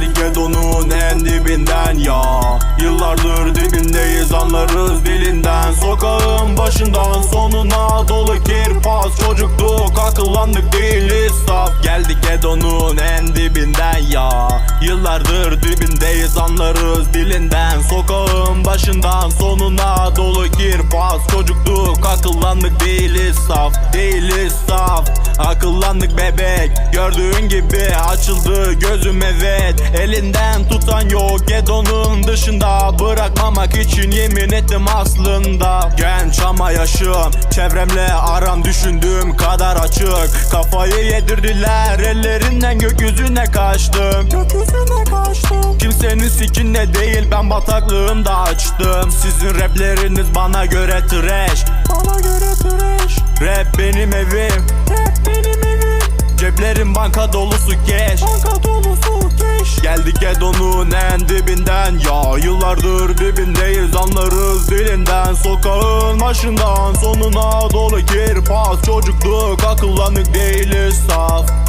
Edon'un en dibinden ya. Yıllardır dibindeyiz anlarız dilinden. Sokağın başından sonuna dolu kirpas. Çocukluk akıllandık değiliz saf. Geldik Edon'un en dibinden ya. Yıllardır dibindeyiz anlarız dilinden. Sokağın başından sonuna dolu kirpas. Çocukluk akıllandık değiliz saf. Değiliz saf Akıllandık bebek Gördüğün gibi açıldı gözüm evet. Elinden tutan yok Edon'un dışında Bırakmamak için yemin ettim aslında. Genç ama yaşım Çevremle aram düşündüğüm kadar açık. Kafayı yedirdiler ellerinden gökyüzüne kaçtım. Gökyüzüne kaçtım. Kimsenin sikinde değil ben bataklığımda açtım. Sizin rapleriniz bana göre trash. Bana göre trash. Rap benim evim banka dolusu cash Banka dolusu cash Geldik Edon'un en dibinden. Ya yıllardır dibindeyiz anlarız dilinden. Sokağın başından sonuna dolu kirpas Çocukluk akıllanık değiliz saf